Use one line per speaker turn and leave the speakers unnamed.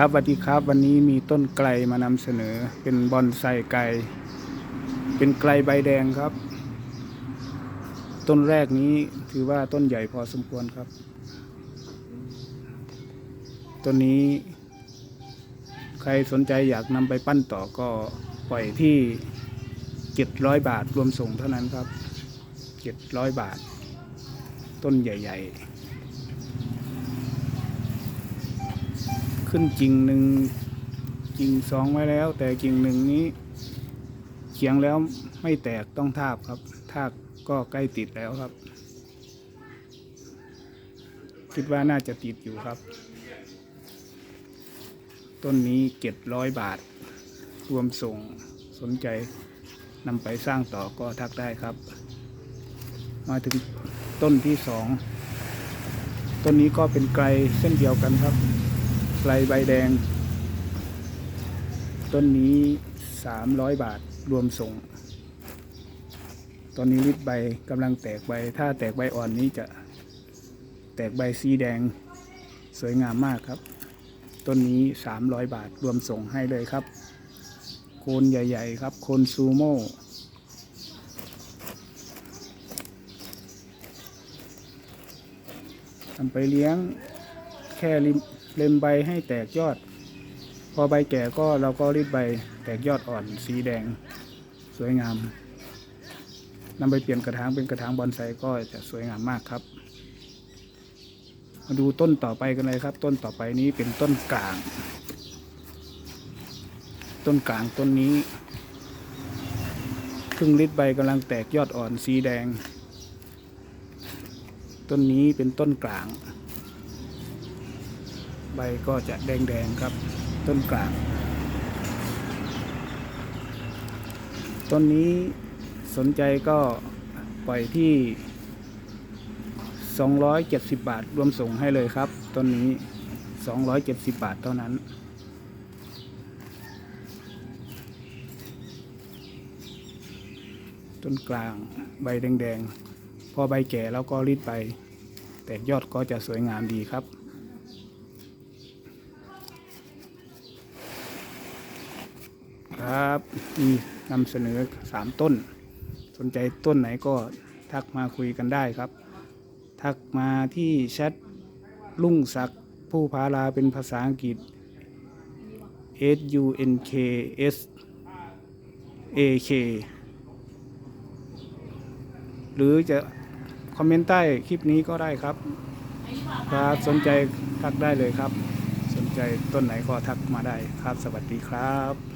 ครับสวัสดีครับ วันนี้มีต้นไกลมานำเสนอ เป็นบอนไซไกล เป็นไกลใบแดงครับ ต้นแรกนี้ถือว่าต้นใหญ่พอสมควรครับ ต้นนี้ ใครสนใจอยากนำไปปั้นต่อก็ปล่อยที่เจ็ดร้อยบาทรวมส่งเท่านั้นครับเจ็ดร้อยบาท ต้นใหญ่ ๆ ขึ้นกิ่งหนึ่งกิ่งสองไว้แล้ว แต่กิ่งหนึ่งนี้เขียงแล้วไม่แตกต้องทาบครับ ทากก็ใกล้ติดแล้วครับ คิดว่าน่าจะติดอยู่ครับ ต้นนี้เจ็ดร้อยบาท รวมส่งสนใจนำไปสร้างต่อก็ทักได้ครับ มาถึงต้นที่สอง ต้นนี้ก็เป็นไกลเส้นเดียวกันครับ ลใบแดง ต้นนี้สามร้อยบาทรวมส่ง ตอนนี้ริดใบกำลังแตกใบ ถ้าแตกใบอ่อนนี้จะแตกใบสีแดงสวยงามมากครับ ต้นนี้สามร้อยบาทรวมส่งให้เลยครับ โคนใหญ่ ๆ ครับ โคนซูโม่ทำไปเลี้ยง แค่ริมเล็มใบให้แตกยอด พอใบแก่ก็เราก็รีดใบแตกยอดอ่อนสีแดงสวยงามนำไปเปลี่ยนกระถางเป็นกระถางบอนไซก็จะสวยงามมากครับ มาดูต้นต่อไปกันเลยครับ ต้นต่อไปนี้เป็นต้นกลาง ต้นกลางต้นนี้ครึ่งลิตรใบกำลังแตกยอดอ่อนสีแดง ต้นนี้เป็นต้นกลาง ใบก็จะแดงๆครับ ต้นกลาง ต้นนี้สนใจก็ปล่อยที่ 270 บาทรวมส่งให้เลยครับต้นนี้ 270 บาทเท่านั้นต้นกลางใบแดงๆ พอใบแก่แล้วก็รีดใบแตกยอดก็จะสวยงามดีครับ ครับมีนำเสนอสามต้น สนใจต้นไหนก็ทักมาคุยกันได้ครับ ทักมาที่แชทลุ่งศักดิ์ผู้พาลาเป็นภาษาอังกฤษ S U N K S A K หรือจะคอมเมนต์ใต้คลิปนี้ก็ได้ครับครับสนใจทักได้เลยครับ สนใจต้นไหนก็ทักมาได้ครับ สวัสดีครับ